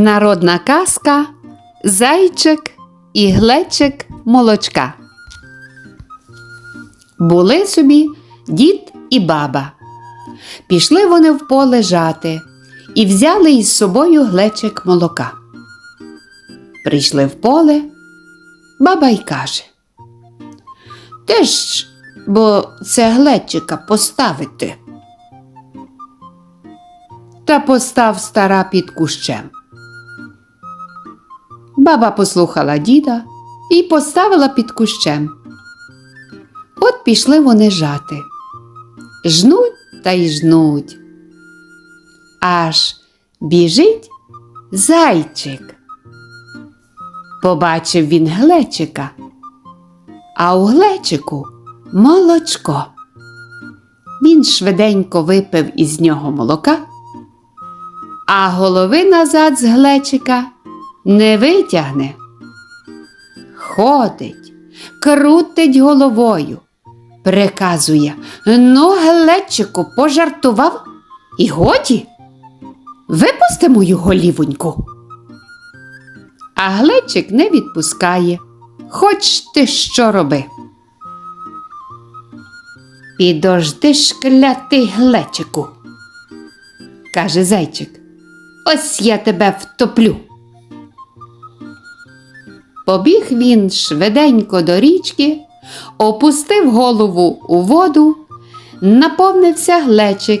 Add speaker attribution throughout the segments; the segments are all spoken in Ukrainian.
Speaker 1: Народна казка Зайчик і глечик молочка. Були собі дід і баба. Пішли вони в поле жати і взяли із собою глечик молока. Прийшли в поле, баба й каже. Де ж, бо це глечика поставити. Та постав стара під кущем. Баба послухала діда і поставила під кущем. От пішли вони жати. Жнуть та й жнуть. Аж біжить зайчик. Побачив він глечика, а у глечику молочко. Він швиденько випив із нього молока, а голови назад з глечика не витягне. Ходить, крутить головою, приказує Ну, глечику, пожартував і годі. Випусти мою голівоньку. А глечик не відпускає, хоч ти що роби. Підожди ж, клятий глечику, каже зайчик. Ось я тебе втоплю. Побіг він швиденько до річки, опустив голову у воду, наповнився глечик,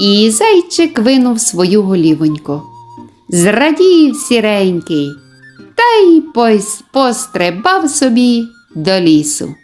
Speaker 1: і зайчик винув свою голівоньку. Зрадів сіренький, та й пострибав собі до лісу.